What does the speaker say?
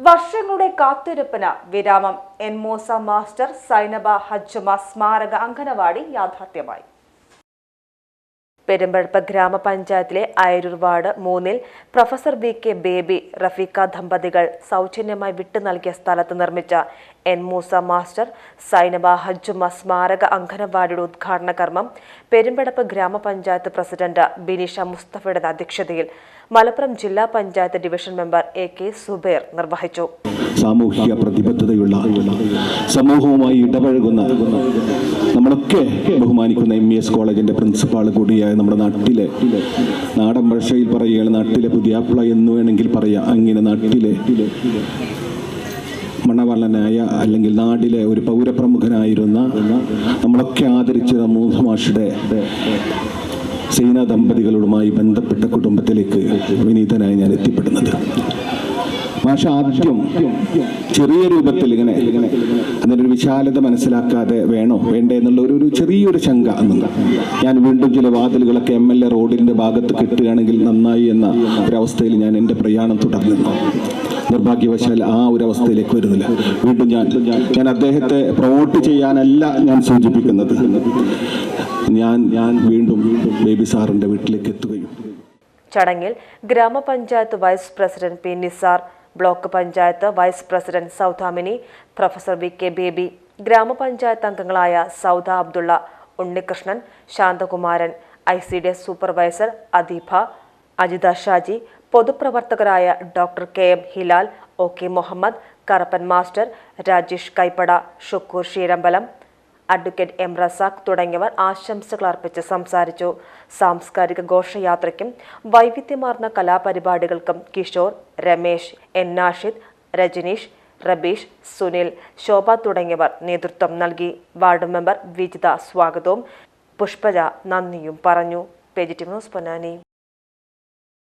വർഷങ്ങളുടെ കാത്തിരിപ്പിന് വിരാമം. എൻമോസ മാസ്റ്റർ സൈനബ ഹജ്ജുമ സ്മാരക അംഗനവാടി യാഥാർത്ഥ്യമായി. പെരുമ്പഴപ്പ് ഗ്രാമപഞ്ചായത്തിലെ അയരൂർ വാർഡ് മൂന്നിൽ professor V K Baby Rafeeqa ദമ്പതികൾ സൗജന്യമായി വിട്ടു നൽകിയ സ്ഥലത്ത് നിർമ്മിച്ച എൻ മൂസ മാസ്റ്റർ സൈനബ ഹജ്ജുമ സ്മാരക അംഗനവാടിയുടെ ഉദ്ഘാടന കർമ്മം പെരുമ്പടപ്പ് ഗ്രാമപഞ്ചായത്ത് പ്രസിഡന്റ് ബിനീഷ മുസ്തഫയുടെ അധ്യക്ഷതയിൽ മലപ്പുറം ജില്ലാ panchayat division member A K Zubair നിർവഹിച്ചു. സാമൂഹിക പ്രതിബദ്ധതയുള്ള സമൂഹവുമായി ഇടപഴകുന്ന നമ്മളൊക്കെ ബഹുമാനിക്കുന്ന എം ഇ എസ് കോളേജിന്റെ പ്രിൻസിപ്പാൾ കൂടിയായ നമ്മുടെ നാട്ടിലെ നാടൻ ഭാഷയിൽ പറയുകയാണ് നാട്ടിലെ പുതിയാപ്പിള എന്ന് വേണമെങ്കിൽ പറയാം. അങ്ങനെ നാട്ടിലെ മണവാളനായ അല്ലെങ്കിൽ നാടിലെ ഒരു പൗരപ്രമുഖനായിരുന്ന നമ്മളൊക്കെ ആദരിച്ച മൂന്ന് മാഷയുടെ സൈന ദമ്പതികളുമായി ബന്ധപ്പെട്ട കുടുംബത്തിലേക്ക് വിനീതനായി ഞാൻ എത്തിപ്പെടുന്നത്. പക്ഷെ ആദ്യം ചെറിയ രൂപത്തിൽ ഇങ്ങനെ അതിനൊരു വിശാലത മനസ്സിലാക്കാതെ വേണോ? വേണ്ടേ എന്നുള്ള ഒരു ഒരു ചെറിയൊരു ശങ്ക എന്നുണ്ട് ഞാൻ വീണ്ടും ചില വാതിലുകളൊക്കെ എം എൽ എ റോഡിന്റെ ഭാഗത്ത് കിട്ടുകയാണെങ്കിൽ നന്നായി എന്ന ഒരവസ്ഥയിൽ ഞാൻ എന്റെ പ്രയാണം തുടർന്നിരുന്നു. നിർഭാഗ്യവശാൽ ആ ഒരു അവസ്ഥയിലേക്ക് വരുന്നില്ല. വീണ്ടും ഞാൻ ഞാൻ അദ്ദേഹത്തെ പ്രൊമോട്ട് ചെയ്യാനല്ല ഞാൻ സൂചിപ്പിക്കുന്നത്. ഞാൻ ഞാൻ വീണ്ടും ബേബി സാറിന്റെ വീട്ടിലേക്ക് എത്തുകയും. ചടങ്ങിൽ ഗ്രാമപഞ്ചായത്ത് vice president P Nisar block panchayat vice president Saudamini professor V K Baby ഗ്രാമപഞ്ചായത്ത് അംഗങ്ങളായ Sauda Abdulla Unnikrishnan Shanthakumaran I C D S supervisor Adeefa Ajitha Shaji പൊതുപ്രവർത്തകരായ doctor K M Hilal O K Muhammad Karappan master Rajesh Kaippada Shukkoor Sheerambalam advocate M Razak തുടങ്ങിയവർ ആശംസകൾ അർപ്പിച്ച് സംസാരിച്ചു. സാംസ്കാരിക ഘോഷയാത്രയ്ക്കും വൈവിധ്യമാർന്ന കലാപരിപാടികൾക്കും കിഷോർ രമേശ് എൻ നാഷിദ് രജനീഷ് റബീഷ് സുനിൽ ശോഭ തുടങ്ങിയവർ നേതൃത്വം നൽകി. വാർഡ് മെമ്പർ വിജിത സ്വാഗതവും പുഷ്പജ നന്ദിയും പറഞ്ഞു. പേജിറ്റി ന്യൂസ് പൊന്നാനി.